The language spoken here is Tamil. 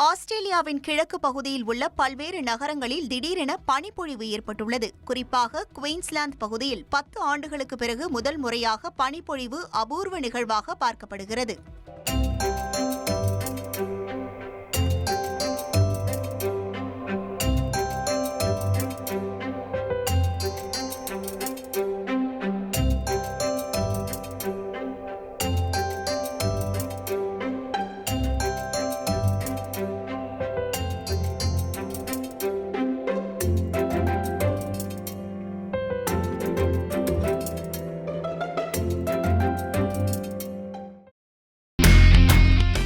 ஆஸ்திரேலியாவின் கிழக்கு பகுதியில் உள்ள பல்வேறு நகரங்களில் திடீரென பனிப்பொழிவு ஏற்பட்டுள்ளது. குறிப்பாக குயின்ஸ்லாந்து பகுதியில் பத்து ஆண்டுகளுக்கு பிறகு முதல் முறையாக பனிப்பொழிவு அபூர்வ நிகழ்வாக பார்க்கப்படுகிறது.